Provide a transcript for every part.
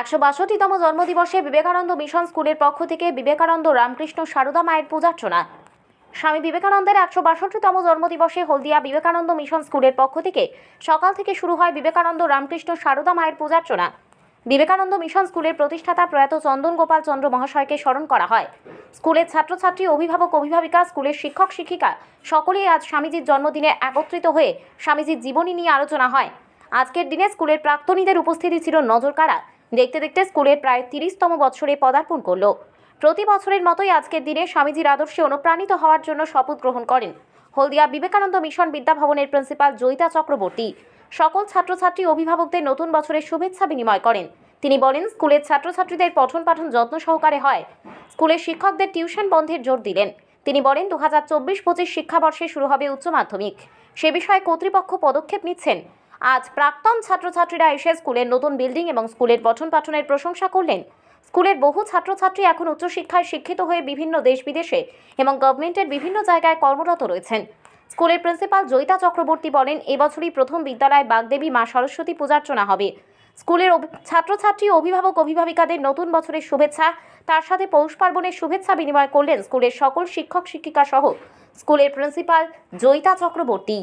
একশো বাষট্টিতম জন্মদিবসে বিবেকানন্দ মিশন স্কুলের পক্ষ থেকে বিবেকানন্দ রামকৃষ্ণ সারদা মায়ের পূজার্চনা। স্বামী বিবেকানন্দের একশো বাষট্টিতম জন্মদিবসে হলদিয়া বিবেকানন্দ মিশন স্কুলের পক্ষ থেকে সকাল থেকে শুরু হয় বিবেকানন্দ রামকৃষ্ণ সারদা মায়ের পূজার্চনা। বিবেকানন্দ মিশন স্কুলের প্রতিষ্ঠাতা প্রয়াত চন্দন গোপাল চন্দ্র মহাশয়কে স্মরণ করা হয়। স্কুলের ছাত্রছাত্রী, অভিভাবক, অভিভাবিকা, স্কুলের শিক্ষক, শিক্ষিকা, সকলেই আজ স্বামীজির জন্মদিনে একত্রিত হয়ে স্বামীজির জীবনী নিয়ে আলোচনা হয়। আজকের দিনে স্কুলের প্রাক্তনীদের উপস্থিতি ছিল নজর কাড়া দেখতে দেখতে স্কুলের প্রায় তিরিশতম বছরে পদার্পণ করল। প্রতি বছরের মতোই আজকের দিনে স্বামীজির আদর্শে অনুপ্রাণিত হওয়ার জন্য শপথ গ্রহণ করেন। হলদিয়া বিবেকানন্দ মিশন বিদ্যাভবনের প্রিন্সিপাল জয়িতা চক্রবর্তী। সকল ছাত্রছাত্রী অভিভাবকদের নতুন বছরের শুভেচ্ছা বিনিময় করেন। তিনি বলেন, স্কুলের ছাত্রছাত্রীদের পঠন পাঠন যত্ন সহকারে হয়। স্কুলের শিক্ষকদের টিউশন বন্ধের জোর দিলেন। তিনি বলেন দু হাজার চব্বিশ পঁচিশ শিক্ষাবর্ষে শুরু হবে উচ্চ মাধ্যমিক। সে বিষয়ে কর্তৃপক্ষ পদক্ষেপ নিচ্ছেন। আজ প্রাক্তন ছাত্রছাত্রীরা এসে স্কুলের নতুন বিল্ডিং এবং স্কুলের পঠন পাঠনের প্রশংসা করলেন। স্কুলের বহু ছাত্রছাত্রী এখন উচ্চশিক্ষায় শিক্ষিত হয়ে বিভিন্ন দেশ বিদেশে এবং গভর্নমেন্টের বিভিন্ন জায়গায় কর্মরত রয়েছেন। স্কুলের প্রিন্সিপাল জয়িতা চক্রবর্তী বলেন, এবছরই প্রথম বিদ্যালয়ে বাগদেবী মা সরস্বতী পূজার্চনা হবে। স্কুলের ছাত্রছাত্রী, অভিভাবক, অভিভাবিকাদের নতুন বছরের শুভেচ্ছা, তার সাথে পৌষ পার্বণের শুভেচ্ছা বিনিময় করলেন স্কুলের সকল শিক্ষক শিক্ষিকা সহ স্কুলের প্রিন্সিপাল জয়িতা চক্রবর্তী।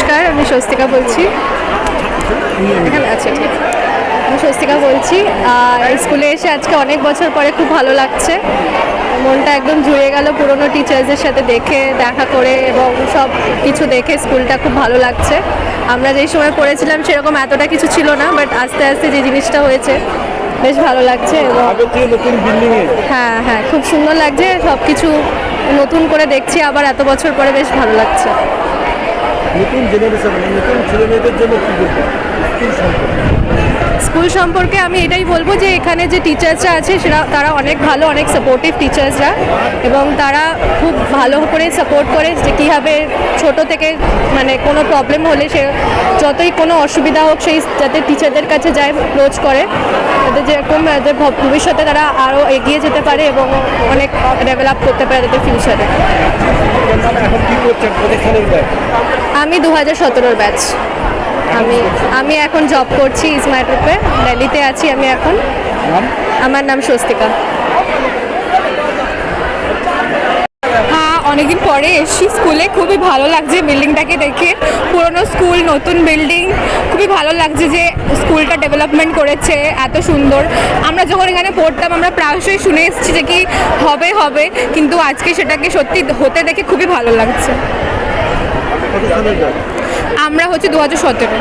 নমস্কার আমি স্বস্তিকা বলছি। এখানে আছে। ঠিক আমি স্বস্তিকা বলছি। আর স্কুলে এসে আজকে অনেক বছর পরে খুব ভালো লাগছে। মনটা একদম জুড়ে গেল পুরনো টিচার্সদের সাথে দেখে দেখা করে এবং সব কিছু দেখে স্কুলটা খুব ভালো লাগছে। আমরা যেই সময় পড়েছিলাম সেরকম এতটা কিছু ছিল না বাট আস্তে আস্তে যে জিনিসটা হয়েছে বেশ ভালো লাগছে এবং হ্যাঁ হ্যাঁ খুব সুন্দর লাগছে। সব কিছু নতুন করে দেখছি আবার এত বছর পরে বেশ ভালো লাগছে। নতুন জেনারেশন মানে নতুন ছেলে মেয়েদের জন্য কী বলব? স্কুল সম্পর্কে। স্কুল সম্পর্কে আমি এটাই বলব যে এখানে যে টিচার্সরা আছে সেটা তারা অনেক ভালো অনেক সাপোর্টিভ টিচার্সরা এবং তারা খুব ভালো করে সাপোর্ট করে যে কীভাবে ছোট থেকে মানে কোনো প্রবলেম হলে সে যতই কোনো অসুবিধা হোক সেই যাতে টিচারদের কাছে যায় অ্যাপ্রোচ করে। যাতে যেরকম ভবিষ্যতে তারা আরও এগিয়ে যেতে পারে এবং অনেক ডেভেলপ করতে পারে তাদের ফিউচারে করছেন? কত সালের ব্যাগ আমি দু হাজার সতেরোর ব্যাচ আমি আমি এখন জব করছি ইসমাইল রূপে দিল্লিতে আছি আমি এখন। আমার নাম স্বস্তিকা হ্যাঁ অনেকদিন পরে এসছি স্কুলে। খুবই ভালো লাগছে বিল্ডিংটাকে দেখে। পুরনো স্কুল নতুন বিল্ডিং। খুবই ভালো লাগছে যে স্কুলটা ডেভেলপমেন্ট করেছে এত সুন্দর। আমরা যখন এখানে পড়তাম আমরা প্রায়শই শুনে এসেছি যে কি হবে হবে। কিন্তু আজকে সেটাকে সত্যি হতে দেখে খুবই ভালো লাগছে। আমরা হচ্ছে দু হাজার সতেরো।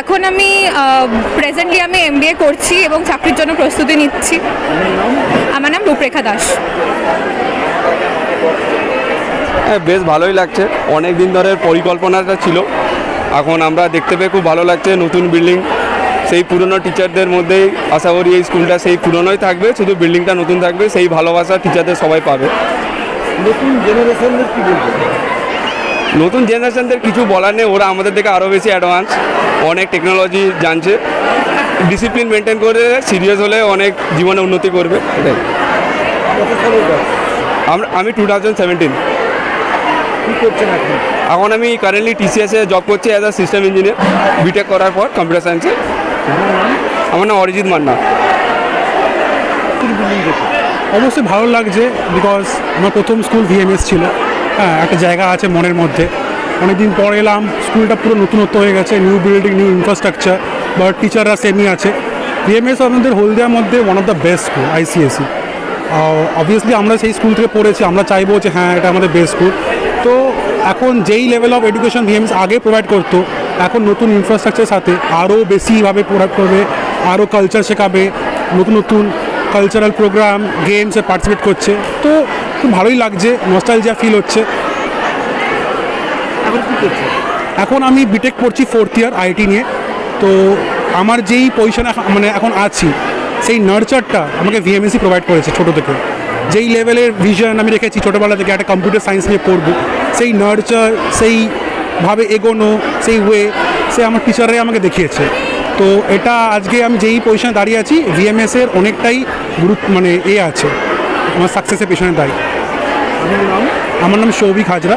এখন আমি প্রেজেন্টলি আমি এম করছি এবং চাকরির জন্য প্রস্তুতি নিচ্ছি। আমার নাম রূপরেখা দাস। হ্যাঁ বেশ ভালোই লাগছে। অনেক দিন ধরে পরিকল্পনাটা ছিল। এখন আমরা দেখতে পেয়ে খুব ভালো লাগছে নতুন বিল্ডিং। সেই পুরনো টিচারদের মধ্যেই আশা করি এই স্কুলটা সেই পুরনোই থাকবে। শুধু বিল্ডিংটা নতুন থাকবে সেই ভালোবাসা টিচারদের সবাই পাবে। নতুন জেনারেশনদের কী বলব? নতুন জেনারেশনদের কিছু বলার নেই ওরা আমাদের থেকে আরও বেশি অ্যাডভান্স অনেক টেকনোলজি জানছে। ডিসিপ্লিন মেনটেন করে সিরিয়াস হলে অনেক জীবনে উন্নতি করবে। এটাই আমরা আমি টু থাউজেন্ড সেভেন্টিন কী করছেন এখন এখন আমি কারেন্টলি টিসিএসে জব করছি as a system engineer BTech করার পর কম্পিউটার সায়েন্সে আমার নাম অরিজিৎ মান্না। অবশ্যই ভালো লাগছে বিকজ আমার প্রথম স্কুল ভিএমএস ছিল। হ্যাঁ একটা জায়গা আছে মনের মধ্যে। অনেকদিন পর এলাম স্কুলটা পুরো নতুনত্ব হয়ে গেছে নিউ বিল্ডিং নিউ ইনফ্রাস্ট্রাকচার বা টিচাররা সেমই আছে। ভিএমএস আমাদের হলদিয়ার মধ্যে one of the best school ICSE obviously আমরা সেই স্কুল থেকে পড়েছি আমরা চাইব যে হ্যাঁ এটা আমাদের বেস্ট স্কুল তো এখন যেই লেভেল অফ এডুকেশন ভিএমএস আগে প্রোভাইড করতো এখন নতুন ইনফ্রাস্ট্রাকচারের সাথে আরও বেশিভাবে প্রোভাইড করবে আরও কালচার শেখাবে নতুন নতুন কালচারাল প্রোগ্রাম গেমসে পার্টিসিপেট করছে। তো খুব ভালোই লাগছে নস্টালজিয়া ফিল হচ্ছে। এখন কী এখন আমি বিটেক পড়ছি ফোর্থ ইয়ার আইটি নিয়ে। তো আমার যেই পজিশনে মানে এখন আছি সেই নার্চারটা আমাকে ভিএমএসি প্রোভাইড করেছে ছোটো থেকে। যেই লেভেলের ভিশন আমি রেখেছি ছোটোবেলা থেকে একটা কম্পিউটার সায়েন্স নিয়ে পড়ব সেই নার্চার সেই ভাবে এগোনো সেই ওয়ে সে আমার টিচাররাই আমাকে দেখিয়েছে। তো এটা আজকে আমি যেই পজিশনে দাঁড়িয়ে আছি ভিএমএস এর অনেকটাই গুরুত্ব মানে এ আছে আমার সাকসেসের পেছনে দায়ী আমার নাম? আমার নাম সৌভিক হাজরা।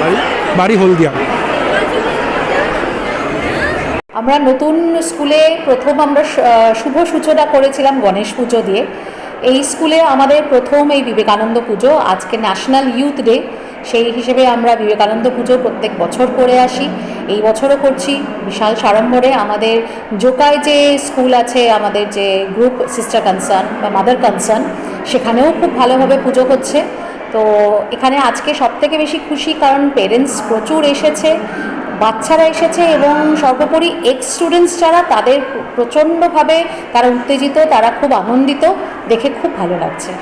বাড়ি? বাড়ি হলদিয়া। আমরা নতুন স্কুলে প্রথম আমরা শুভ সূচনা করেছিলাম গণেশ পুজো দিয়ে। এই স্কুলে আমাদের প্রথম এই বিবেকানন্দ পুজো আজকে ন্যাশনাল ইউথ ডে সেই হিসেবে আমরা বিবেকানন্দ পুজো প্রত্যেক বছর করে আসি। এই বছরও করছি বিশাল সাড়ম্বরে। আমাদের জোকায় যে স্কুল আছে, আমাদের যে গ্রুপ সিস্টার কনসার্ন বা মাদার কনসার্ন সেখানেও খুব ভালোভাবে পুজো হচ্ছে। তো এখানে আজকে সবথেকে বেশি খুশি কারণ পেরেন্টস প্রচুর এসেছে, বাচ্চারা এসেছে এবং সর্বোপরি এক্স স্টুডেন্টস যারা, তাদের প্রচণ্ডভাবে তারা উত্তেজিত, তারা খুব আনন্দিত। দেখে খুব ভালো লাগছে।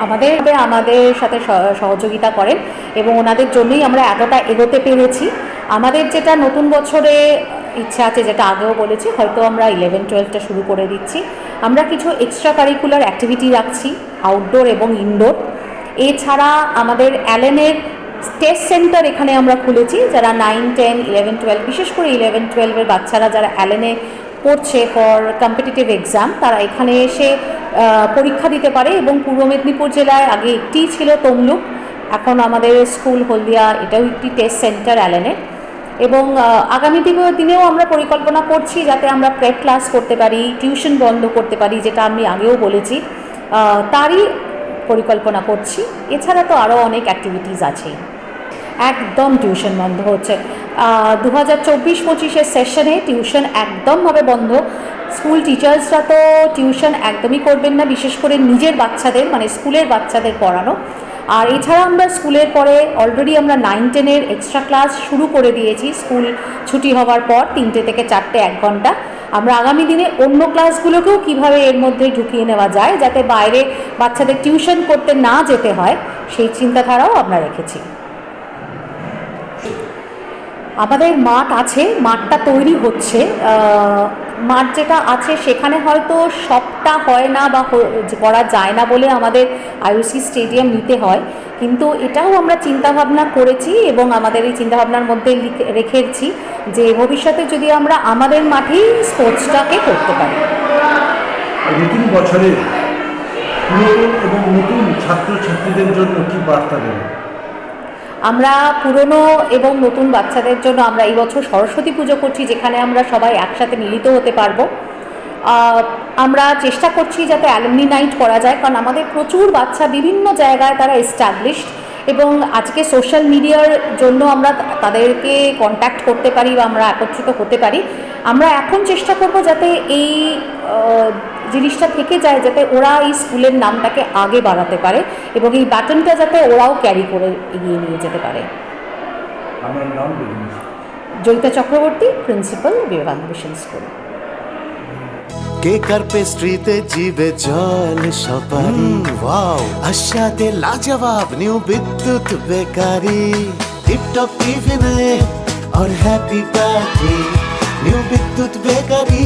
আমাদের আমাদের সাথে সহ- সহযোগিতা করেন এবং ওনাদের জন্যই আমরা এতটা এগোতে পেরেছি। আমাদের যেটা নতুন বছরে ইচ্ছা আছে, যেটা আগেও বলেছি, হয়তো আমরা ইলেভেন টুয়েলভটা শুরু করে দিচ্ছি। আমরা কিছু এক্সট্রা কারিকুলার অ্যাক্টিভিটি রাখছি আউটডোর এবং ইনডোর এছাড়া আমাদের অ্যালেনের টেস্ট সেন্টার এখানে আমরা খুলেছি, যারা নাইন টেন ইলেভেন টুয়েলভ বিশেষ করে ইলেভেন টুয়েলভের বাচ্চারা যারা অ্যালেনে পড়ছে ফর কম্পিটিটিভ এক্সাম তারা এখানে এসে পরীক্ষা দিতে পারে এবং পূর্ব মেদিনীপুর জেলায় আগে একটিই ছিল তমলুক, এখন আমাদের স্কুল হলদিয়া, এটাও একটি টেস্ট সেন্টার অ্যালেনে। এবং আগামী দিনে- দিনেও আমরা পরিকল্পনা করছি যাতে আমরা প্রেপ ক্লাস করতে পারি টিউশন বন্ধ করতে পারি, যেটা আমি আগেও বলেছি। তারই পরিকল্পনা করছি। এছাড়া তো আরও অনেক অ্যাক্টিভিটিস আছে। একদম টিউশন বন্ধ হচ্ছে। দু হাজার চব্বিশ পঁচিশের সেশনে টিউশন একদমভাবে বন্ধ। স্কুল টিচার্সরা তো টিউশন একদমই করবেন না, বিশেষ করে নিজের বাচ্চাদের মানে স্কুলের বাচ্চাদের পড়ানো। আর এছাড়া আমরা স্কুলের পরে অলরেডি আমরা নাইন টেনের এক্সট্রা ক্লাস শুরু করে দিয়েছি। স্কুল ছুটি হওয়ার পর তিনটে থেকে চারটে এক ঘণ্টা। আমরা আগামী দিনে অন্য ক্লাসগুলোকেও কীভাবে এর মধ্যে ঢুকিয়ে নেওয়া যায়, যাতে বাইরে বাচ্চাদের টিউশন করতে না যেতে হয়, সেই চিন্তাধারাও আমরা রেখেছি। আমাদের মাঠ আছে, মাঠটা তৈরি হচ্ছে মাঠ যেটা আছে সেখানে হয়তো সবটা হয় না বা করা যায় না বলে আমাদের আইওসি স্টেডিয়াম নিতে হয়। কিন্তু এটাও আমরা চিন্তাভাবনা করেছি এবং আমাদের এই চিন্তাভাবনার মধ্যে রেখেছি যে ভবিষ্যতে যদি আমরা আমাদের মাঠেই স্পোর্টসটাকে করতে পারি। নতুন বছরে এবং নতুন ছাত্রছাত্রীদের জন্য কি বার্তা দেবেন? আমরা পুরনো এবং নতুন বাচ্চাদের জন্য আমরা এই বছর সরস্বতী পুজো করছি, যেখানে আমরা সবাই একসাথে মিলিত হতে পারব। আমরা চেষ্টা করছি যাতে অ্যালুমনি নাইট করা যায়, কারণ আমাদের প্রচুর বাচ্চা বিভিন্ন জায়গায় তারা এস্টাবলিশড এবং আজকে সোশ্যাল মিডিয়ার জন্য আমরা তাদেরকে কন্ট্যাক্ট করতে পারি বা আমরা একত্রিত হতে পারি। আমরা এখন চেষ্টা করব যাতে এই জিনিসটা থেকে যায় যাতে ওরা এই স্কুলের নামটাকে আগে বাড়াতে পারে এবং এই ব্যাটনটা যাতে ওরাও ক্যারি করে এগিয়ে নিয়ে যেতে পারে আমার নাম বেরিয়ে Joyita Chakraborty principal Vivekananda mission school cake আর পেস্ট্রিতে জিবে জল সপারি ওয়াও আশাতে লাজবাব নিউ বিদ্যুৎ বেকারি টিপটপ টিফিনে और happy party new Bidyut bakery